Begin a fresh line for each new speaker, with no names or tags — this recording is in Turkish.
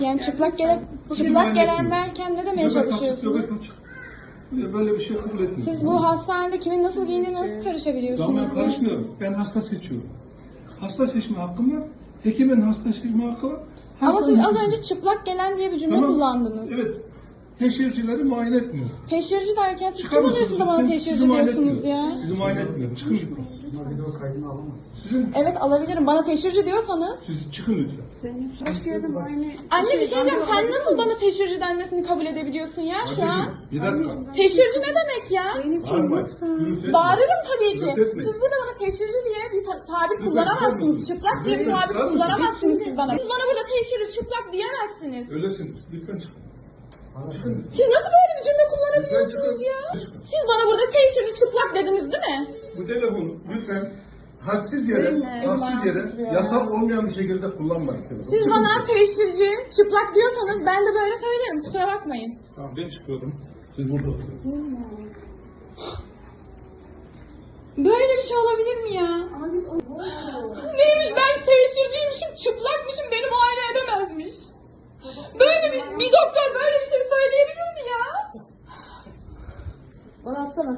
Yani çıplak gelen, çıplak gelen derken ne demeye çalışıyorsunuz?
Böyle bir şey kabul etmiyorum.
Siz bu hastanede kimin nasıl giyindiğine nasıl
Tamam
karışabiliyorsunuz?
ben
ya?
karışmıyorum. Ben hasta seçiyorum. Hasta seçme hakkım var. Hekimin hasta seçme hakkı var.
Ama
Hastanın
siz az önce çıplak gelen diye bir cümle
Tamam.
kullandınız.
Evet. Teşhircileri muayene etmiyor.
Teşhirci derken siz
Çıkar
kim
mısınız
oluyorsunuz da bana teşhirci
muayene
diyorsunuz ya?
Sizi muayene etmiyorum. Çıkın lütfen.
Video kaydını alamaz.
Sizin,
Evet alabilirim. Bana teşhirci diyorsanız.
siz çıkın lütfen.
Başka yerde muayene...
Anne bir şey diyeceğim. Sen nasıl bana teşhirci denmesini kabul edebiliyorsun ya şu an?
Kardeşim, bir dakika.
Teşhirci ne demek ya?
Bağırma. Gürültü etme.
Bağırırım tabii ki.
Etmeyin.
Siz burada bana teşhirci diye bir ta- tabir kullanamazsınız. Çıplak diye bir
Lütfen
tabir
çıkar mısınız?
kullanamazsınız siz bana. Siz bana burada teşhirci çıplak diyemezsiniz.
Öylesiniz. Lütfen çıkın.
Siz nasıl böyle bir cümle kullanabiliyorsunuz ya? Siz bana burada teşhirci çıplak dediniz değil mi?
Bu telefonu lütfen hadsiz yere,
Benim
hadsiz
ayağım
yere, yasal olmayan bir şekilde kullanmayın.
Siz bana teşhirci çıplak diyorsanız ben de böyle söylerim. Kusura bakmayın.
Tamam ben çıkıyorum. Siz burada oturun.
Böyle bir şey olabilir mi ya?
Ama biz o...
Neymiş ben teşhirciymişim, çıplakmışım, beni muayene edemezmiş. Böyle bir, bir doktor böyle 我老
四了。